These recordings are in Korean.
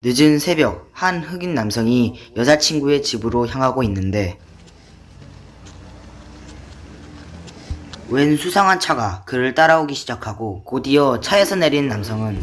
늦은 새벽, 한 흑인 남성이 여자친구의 집으로 향하고 있는데, 웬 수상한 차가 그를 따라오기 시작하고, 곧이어 차에서 내린 남성은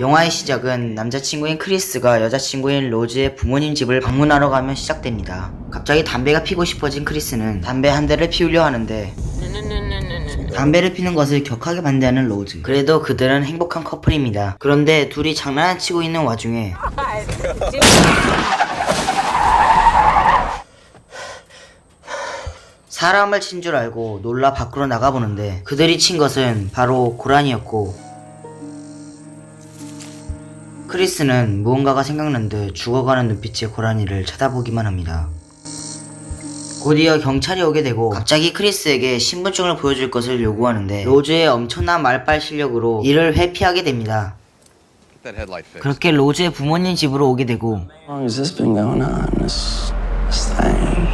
영화의 시작은 남자친구인 크리스가 여자친구인 로즈의 부모님 집을 방문하러 가면 시작됩니다. 갑자기 담배가 피고 싶어진 크리스는 담배 한 대를 피우려 하는데 담배를 피는 것을 격하게 반대하는 로즈. 그래도 그들은 행복한 커플입니다. 그런데 둘이 장난치고 있는 와중에 사람을 친 줄 알고 놀라 밖으로 나가보는데 그들이 친 것은 바로 고란이었고 크리스는 무언가가 생각난 듯 죽어가는 눈빛의 고라니를 쳐다보기만 합니다. 곧이어 경찰이 오게 되고 갑자기 크리스에게 신분증을 보여줄 것을 요구하는데 로즈의 엄청난 말빨 실력으로 이를 회피하게 됩니다. that headlight fixed. 그렇게 로즈의 부모님 집으로 오게 되고 How long has this been going on? This, this thing.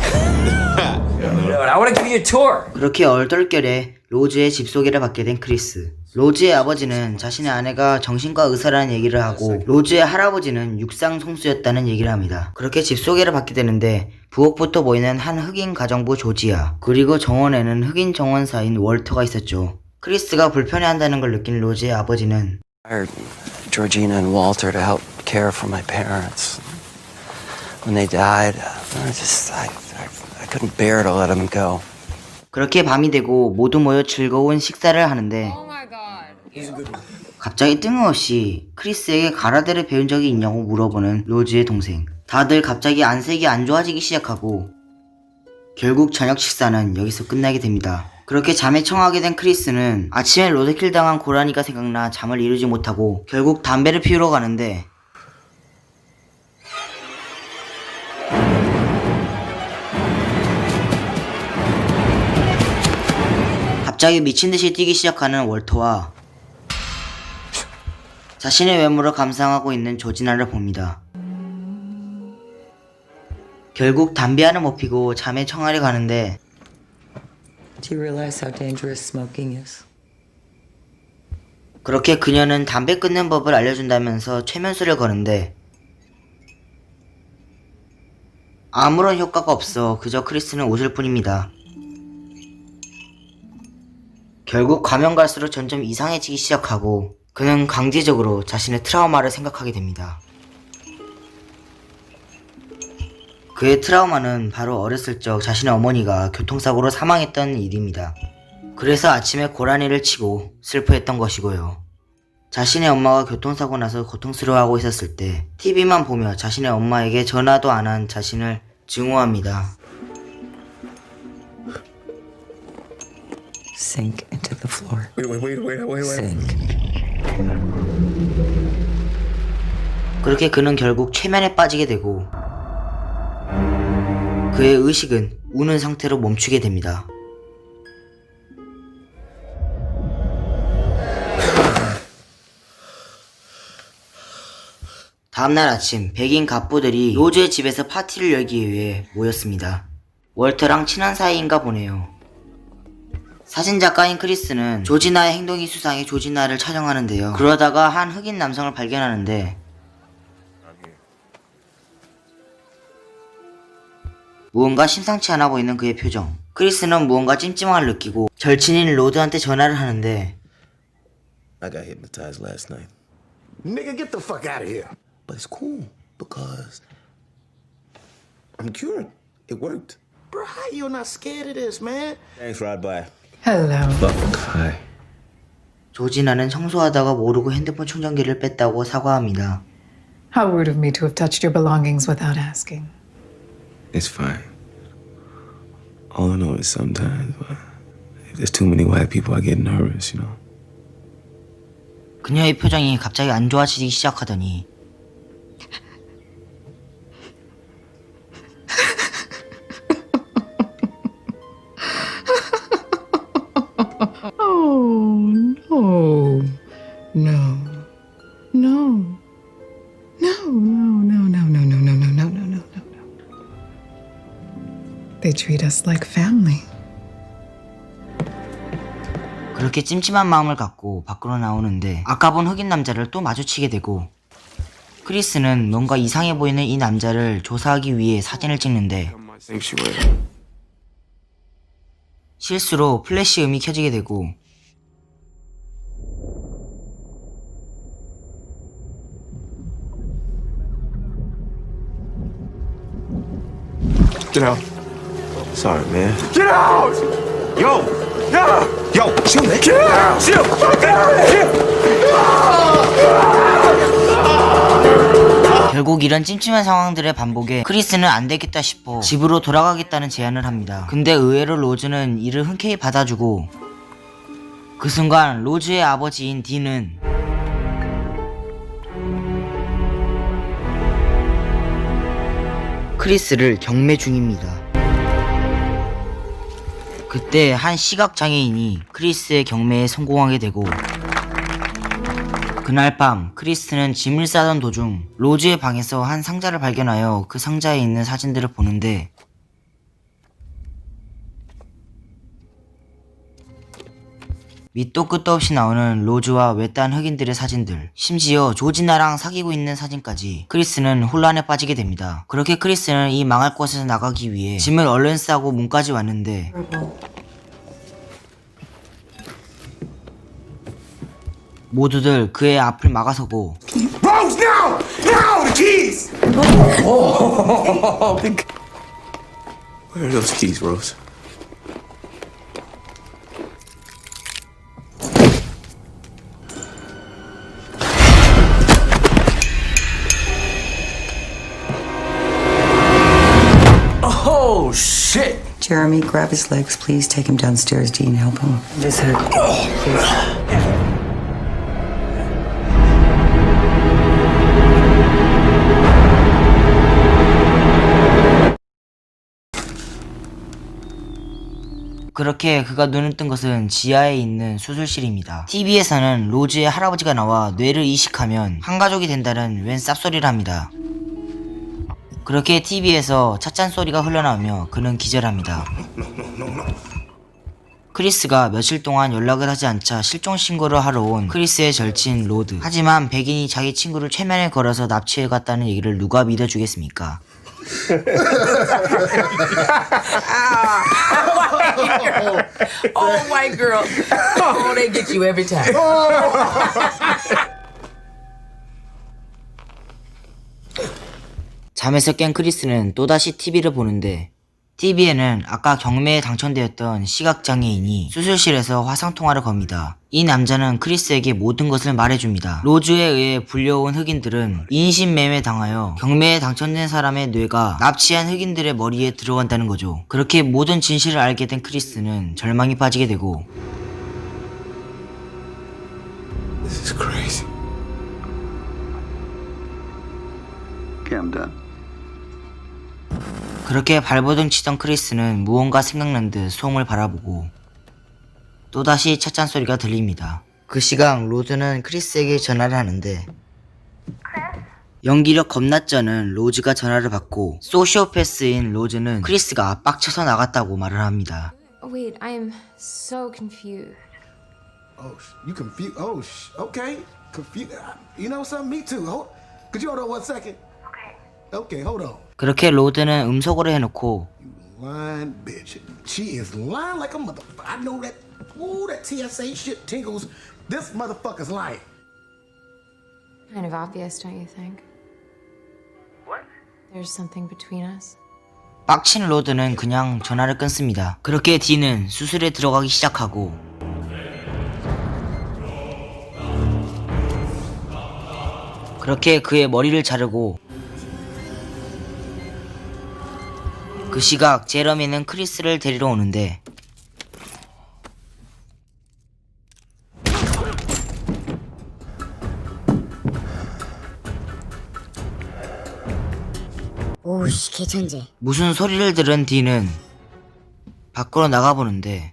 I want to give you a tour. 그렇게 얼떨결에 로즈의 집 소개를 받게 된 크리스. 로즈의 아버지는 자신의 아내가 정신과 의사라는 얘기를 하고 로즈의 할아버지는 육상 선수였다는 얘기를 합니다. 그렇게 집 소개를 받게 되는데 부엌부터 보이는 한 흑인 가정부 조지아 그리고 정원에는 흑인 정원사인 월터가 있었죠. 크리스가 불편해한다는 걸 느낀 로즈의 아버지는 Georgina and Walter to help care for my parents. When they died, I just I, I, I couldn't bear to let them go. 그렇게 밤이 되고 모두 모여 즐거운 식사를 하는데 Oh. 갑자기 뜬금없이 크리스에게 가라데를 배운 적이 있냐고 물어보는 로즈의 동생. 다들 갑자기 안색이 안 좋아지기 시작하고 결국 저녁 식사는 여기서 끝나게 됩니다. 그렇게 잠에 청하게 된 크리스는 아침에 로드킬 당한 고라니가 생각나 잠을 이루지 못하고 결국 담배를 피우러 가는데 갑자기 미친 듯이 뛰기 시작하는 월터와 자신의 외모를 감상하고 있는 조지나를 봅니다. 결국 담배 하나 못 피고 잠에 청하려 가는데? 그렇게 그녀는 담배 끊는 법을 알려준다면서 최면수를 거는데 아무런 효과가 없어 그저 크리스는 웃을 뿐입니다. 결국 가면 갈수록 점점 이상해지기 시작하고 그는 강제적으로 자신의 트라우마를 생각하게 됩니다. 그의 트라우마는 바로 어렸을 적 자신의 어머니가 교통사고로 사망했던 일입니다. 그래서 아침에 고라니를 치고 슬퍼했던 것이고요. 자신의 엄마가 교통사고 나서 고통스러워하고 있었을 때 TV만 보며 자신의 엄마에게 전화도 안 한 자신을 증오합니다. Sink into the floor. Wait, wait, wait, wait, wait, wait. Sink. 그렇게 그는 결국 최면에 빠지게 되고 그의 의식은 우는 상태로 멈추게 됩니다. 다음날 아침 백인 갑부들이 로즈의 집에서 파티를 열기 위해 모였습니다. 월터랑 친한 사이인가 보네요. 사진 작가인 크리스는 조지나의 행동이 수상해 조지나를 촬영하는데요. 그러다가 한 흑인 남성을 발견하는데 무언가 심상치 않아 보이는 그의 표정. 크리스는 무언가 찜찜함을 느끼고 절친인 로드한테 전화를 하는데 I got hypnotized last night. Nigga, get the fuck out of here. But it's cool because I'm cured. It worked. Bro, how you not scared of this, man? Thanks, Rod. Bye. Hello. Fuck. Hi. 조지나는 청소하다가 모르고 핸드폰 충전기를 뺐다고 사과합니다. How rude of me to have touched your belongings without asking. It's fine. All I know is sometimes uh, if there's too many white people, I get nervous, you know? 그녀의 표정이 갑자기 안 좋아지기 시작하더니 us like family. 그렇게 찜찜한 마음을 갖고 밖으로 나오는데 아까 본 흑인 남자를 또 마주치게 되고 크리스는 뭔가 이상해 보이는 이 남자를 조사하기 위해 사진을 찍는데. 실수로 플래시 음이 켜지게 되고 Get out. Sorry, man. Get out! Yo! Yo! Yo, chill, man. Get out! Chill! 결국 이런 찜찜한 상황들의 반복에 크리스는 안 되겠다 싶어 집으로 돌아가겠다는 제안을 합니다. 근데 의외로 로즈는 이를 흔쾌히 받아주고 그 순간 로즈의 아버지인 딘은 크리스를 경매 중입니다. 그때 한 시각장애인이 크리스의 경매에 성공하게 되고 그날 밤 크리스는 짐을 싸던 도중 로즈의 방에서 한 상자를 발견하여 그 상자에 있는 사진들을 보는데 밑도 끝도 없이 나오는 로즈와 외딴 흑인들의 사진들 심지어 조지나랑 사귀고 있는 사진까지 크리스는 혼란에 빠지게 됩니다 그렇게 크리스는 이 망할 곳에서 나가기 위해 짐을 얼른 싸고 문까지 왔는데 모두들 그의 앞을 막아서고 keys! Where are those keys, Rose? Oh, shit. Jeremy, grab his legs, please. Take him downstairs, Dean. Help him. Just hurt. 그렇게 그가 눈을 뜬 것은 지하에 있는 수술실입니다. TV에서는 로즈의 할아버지가 나와 뇌를 이식하면 한 가족이 된다는 웬 쌉소리를 합니다. 그렇게 TV에서 찻잔 소리가 흘러나오며 그는 기절합니다. 크리스가 며칠 동안 연락을 하지 않자 실종 신고를 하러 온 크리스의 절친 로드. 하지만 백인이 자기 친구를 최면에 걸어서 납치해 갔다는 얘기를 누가 믿어주겠습니까? Oh, white girl. Oh, they get you every time. 잠에서 깬 크리스는 또다시 TV를 보는데 TV에는 아까 경매에 당첨되었던 시각장애인이 수술실에서 화상통화를 겁니다. 이 남자는 크리스에게 모든 것을 말해줍니다. 로즈에 의해 불려온 흑인들은 인신매매 당하여 경매에 당첨된 사람의 뇌가 납치한 흑인들의 머리에 들어간다는 거죠. 그렇게 모든 진실을 알게 된 크리스는 절망에 빠지게 되고 This is crazy. Okay, I'm done. 그렇게 발버둥 치던 크리스는 무언가 생각난 듯 소음을 바라보고 또다시 찻잔 소리가 들립니다. 그 시각 로즈는 크리스에게 전화를 하는데 연기력 겁나 쩌는 로즈가 전화를 받고 소시오패스인 로즈는 크리스가 빡쳐서 나갔다고 말을 합니다. Wait, I'm so confused. Oh, you confused? Oh, okay. Confused. You know something? Me too. Hold. Could you hold on one second? Okay. Okay, hold on. 그렇게 로드는 음소거를 해놓고 Lying bitch. She is lying like a mother. I know that. Ooh, that TSA shit tingles. This motherfucker's lying. Kind of obvious, don't you think? What? There's something between us. 빡친 로드는 그냥 전화를 끊습니다. 그렇게 디는 수술에 들어가기 시작하고 그렇게 그의 머리를 자르고 그 시각 제러미는 크리스를 데리러 오는데. 오씨 개천재. 무슨 소리를 들은 디는 밖으로 나가보는데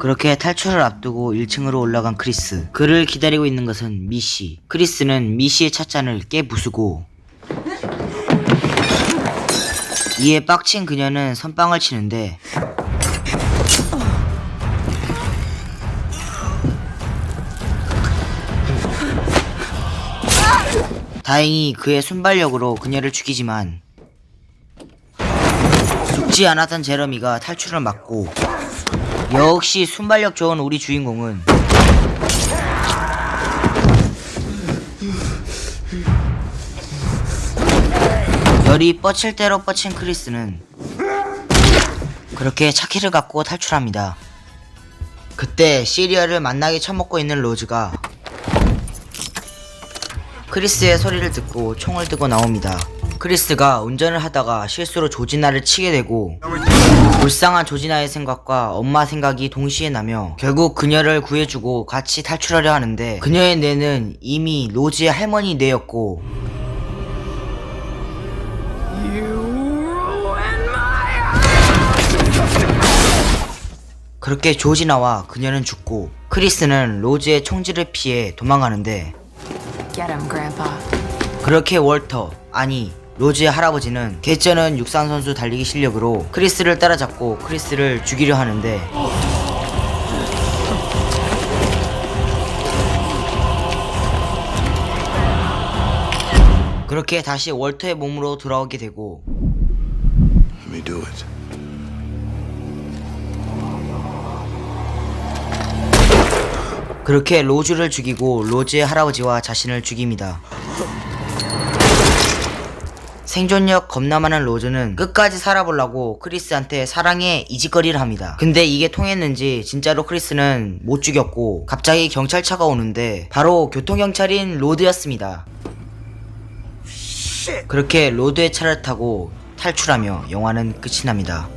그렇게 탈출을 앞두고 1층으로 올라간 크리스. 그를 기다리고 있는 것은 미씨. 크리스는 미씨의 찻잔을 깨 부수고 이에 빡친 그녀는 선빵을 치는데 다행히 그의 순발력으로 그녀를 죽이지만 죽지 않았던 제러미가 탈출을 막고 역시 순발력 좋은 우리 주인공은 열이 뻗칠 대로 뻗친 크리스는 그렇게 차키를 갖고 탈출합니다. 그때 시리얼을 만나게 처먹고 있는 로즈가 크리스의 소리를 듣고 총을 들고 나옵니다. 크리스가 운전을 하다가 실수로 조지나를 치게 되고 불쌍한 조지나의 생각과 엄마 생각이 동시에 나며 결국 그녀를 구해주고 같이 탈출하려 하는데 그녀의 뇌는 이미 로즈의 할머니 뇌였고 그렇게 조지나와 그녀는 죽고 크리스는 로즈의 총질을 피해 도망가는데. 그렇게 월터 아니 로즈의 할아버지는 개쩌는 육상 선수 달리기 실력으로 크리스를 따라잡고 크리스를 죽이려 하는데 그렇게 다시 월터의 몸으로 돌아오게 되고. 그렇게 로즈를 죽이고 로즈의 할아버지와 자신을 죽입니다. 생존력 겁나 많은 로즈는 끝까지 살아보려고 크리스한테 사랑의 이짓거리를 합니다. 근데 이게 통했는지 진짜로 크리스는 못 죽였고 갑자기 경찰차가 오는데 바로 교통경찰인 로드였습니다. 그렇게 로드의 차를 타고 탈출하며 영화는 끝이 납니다.